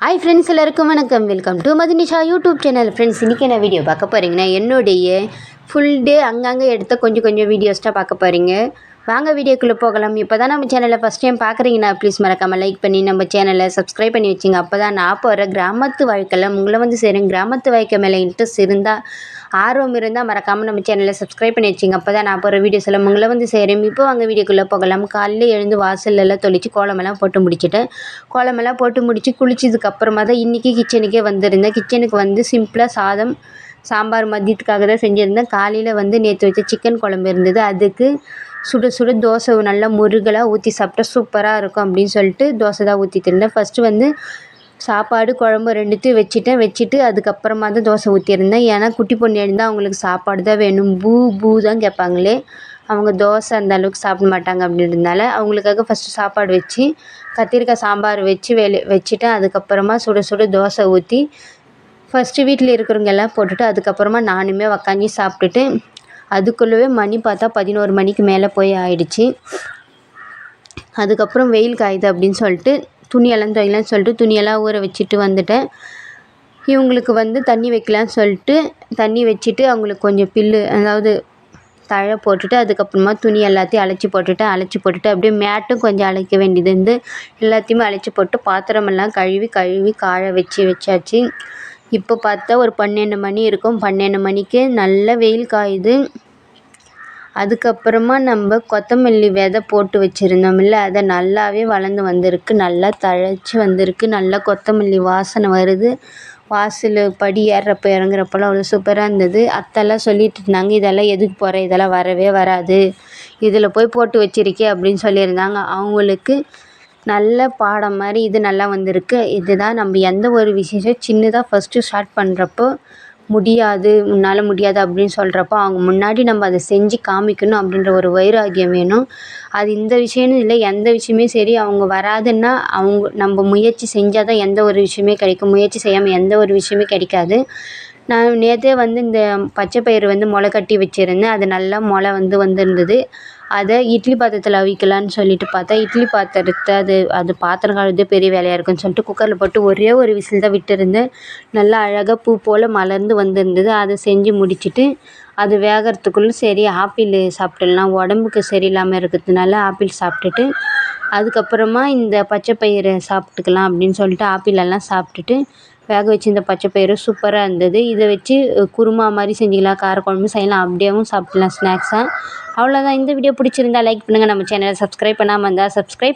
Hi friends எல்லாருக்கும் வணக்கம். Welcome to Madhunisha YouTube channel friends இன்றைக்கி என்ன வீடியோ பார்க்க போகிறீங்கன்னா என்னுடைய ஃபுல் டே அங்கங்கே எடுத்த கொஞ்சம் கொஞ்சம் வீடியோஸ்ட்டாக பார்க்க போகிறீங்க வாங்க வீடியோக்குள்ளே போகலாம். இப்போ தான் நம்ம சேனலை ஃபஸ்ட் டைம் பார்க்குறீங்கன்னா ப்ளீஸ் மறக்காமல் லைக் பண்ணி நம்ம சேனலை சப்ஸ்கிரைப் பண்ணி வச்சுங்க. அப்போ தான் நான் போகிற கிராமத்து வாழ்க்கையில் உங்களை வந்து சேரும் கிராமத்து வாழ்க்கை மேலே இன்ட்ரெஸ்ட் இருந்தால் ஆர்வம் இருந்தால் மறக்காமல் நம்ம சேனலை சப்ஸ்கிரைப் பண்ணி வச்சுங்க. அப்போ தான் நான் போகிற வீடியோஸ் எல்லாம் உங்களை வந்து சேரும். இப்போ வாங்க வீடியோக்குள்ளே போகலாம். காலையில் எழுந்து வாசல்ல எல்லாம் தொளிச்சு கோலமெல்லாம் போட்டு முடிச்சிட்டேன் கோலமெல்லாம் போட்டு முடித்து குளிச்சதுக்கப்புறமா தான் இன்றைக்கி கிச்சனுக்கே வந்திருந்தேன். கிச்சனுக்கு வந்து சிம்பிளாக சாதம் சாம்பார் மதியத்துக்காக தான் செஞ்சுருந்தேன். காலையில் வந்து நேற்று வச்ச சிக்கன் குழம்பு இருந்தது. அதுக்கு சுட சுட தோசை நல்லா முருகலாக ஊற்றி சாப்பிட்டா சூப்பராக இருக்கும் அப்படின்னு சொல்லிட்டு தோசை தான் ஊற்றிட்டு இருந்தேன். ஃபஸ்ட்டு வந்து சாப்பாடு குழம்பு ரெண்டுத்தையும் வச்சுட்டேன். வச்சுட்டு அதுக்கப்புறமா தான் தோசை ஊற்றியிருந்தேன் ஏன்னா குட்டி பொண்ணு எழுந்தால் அவங்களுக்கு சாப்பாடு தான் வேணும். பூ பூ தான் கேட்பாங்களே. அவங்க தோசை அந்த அளவுக்கு சாப்பிட மாட்டாங்க அப்படின்றதுனால அவங்களுக்காக ஃபஸ்ட்டு சாப்பாடு வச்சு கத்திரிக்காய் சாம்பார் வச்சு வெளி வச்சுட்டேன். அதுக்கப்புறமா சுட சுட தோசை ஊற்றி ஃபஸ்ட்டு வீட்டில் இருக்கிறவங்க எல்லாம் போட்டுட்டு அதுக்கப்புறமா நானுமே உக்காஞ்சி சாப்பிட்டுட்டு அதுக்குள்ளவே மணி பார்த்தா பதினோரு மணிக்கு மேலே போய் ஆயிடுச்சு. அதுக்கப்புறம் வெயில் காயுது அப்படின்னு சொல்லிட்டு துணியெல்லாம் துவைக்கலான்னு சொல்லிட்டு துணியெல்லாம் ஊற வச்சுட்டு வந்துட்டேன். இவங்களுக்கு வந்து தண்ணி வைக்கலான்னு சொல்லிட்டு தண்ணி வச்சுட்டு அவங்களுக்கு கொஞ்சம் பில்லு அதாவது தழை போட்டுட்டு அதுக்கப்புறமா துணி எல்லாத்தையும் அழைச்சி போட்டுட்டு அழைச்சி போட்டுட்டு அப்படியே மேட்டும் கொஞ்சம் அழைக்க வேண்டியது இருந்து எல்லாத்தையுமே அழைச்சி போட்டு பாத்திரமெல்லாம் கழுவி கழுவி காய வச்சு வச்சாச்சு. இப்போ பார்த்தா ஒரு பன்னெண்டு மணி இருக்கும். பன்னெண்டு மணிக்கு நல்ல வெயில் காயுது. அதுக்கப்புறமா நம்ம கொத்தமல்லி விதை போட்டு வச்சுருந்தோம்ல அதை நல்லாவே வளர்ந்து வந்திருக்கு. நல்லா தழைச்சி வந்திருக்கு. நல்லா கொத்தமல்லி வாசனை வருது. வாசல் படி ஏறுறப்போ இறங்குறப்பெல்லாம் அவ்வளோ சூப்பராக இருந்தது. அத்தைலாம் சொல்லிட்டு இருந்தாங்க இதெல்லாம் எதுக்கு போகிற இதெல்லாம் வரவே வராது. இதில் போய் போட்டு வச்சிருக்கே அப்படின்னு சொல்லியிருந்தாங்க. அவங்களுக்கு நல்ல பாடம் மாதிரி இது நல்லா வந்திருக்கு. இதுதான் நம்ம எந்த ஒரு விசேஷம் சின்னதாக ஃபஸ்ட்டு ஸ்டார்ட் பண்ணுறப்போ முடியாது உன்னால் முடியாது அப்படின்னு சொல்கிறப்போ அவங்க முன்னாடி நம்ம அதை செஞ்சு காமிக்கணும் அப்படின்ற ஒரு வைராக்கியம் வேணும். அது இந்த விஷயம்னு இல்லை எந்த விஷயமே சரி அவங்க வராதுன்னா அவங்க நம்ம முயற்சி செஞ்சால் தான் எந்த ஒரு விஷயமே கிடைக்கும். முயற்சி செய்யாமல் எந்த ஒரு விஷயமே கிடைக்காது. நான் நேற்றே வந்து இந்த பச்சை பயிறு வந்து முளை கட்டி வச்சுருந்தேன். அது நல்லா முளை வந்து வந்திருந்தது. அதை இட்லி பாத்திரத்தில் அவிக்கலான்னு சொல்லிட்டு பார்த்தா இட்லி பாத்திரத்தை அது அது பாத்திரம் கழுவுறதே பெரிய வேலையாக இருக்குன்னு சொல்லிட்டு குக்கரில் போட்டு ஒரே ஒரு விசில் தான் விட்டுருந்தேன். நல்லா அழகாக பூ போல் மலர்ந்து வந்திருந்தது. அதை செஞ்சு முடிச்சுட்டு அது வேகிறதுக்குள்ளே சரி ஆப்பிள் சாப்பிட்டுடலாம் உடம்புக்கு சரியில்லாமல் இருக்கிறதுனால ஆப்பிள் சாப்பிட்டுட்டு அதுக்கப்புறமா இந்த பச்சை பயிரை சாப்பிட்டுக்கலாம் அப்படின்னு சொல்லிட்டு ஆப்பிள் எல்லாம் சாப்பிட்டுட்டு வேக வச்சிருந்த பச்சை பயிறு சூப்பராக இருந்தது. இதை வச்சு குருமா மாதிரி செஞ்சுக்கலாம் காரக்குழம்பு செய்யலாம் அப்படியேவும் சாப்பிட்லாம் ஸ்நாக்ஸாக அவ்வளோதான் இந்த வீடியோ பிடிச்சிருந்தா லைக் பண்ணுங்கள் நம்ம சேனலை சப்ஸ்கிரைப் பண்ணாமல் இருந்தால் சப்ஸ்கிரைப்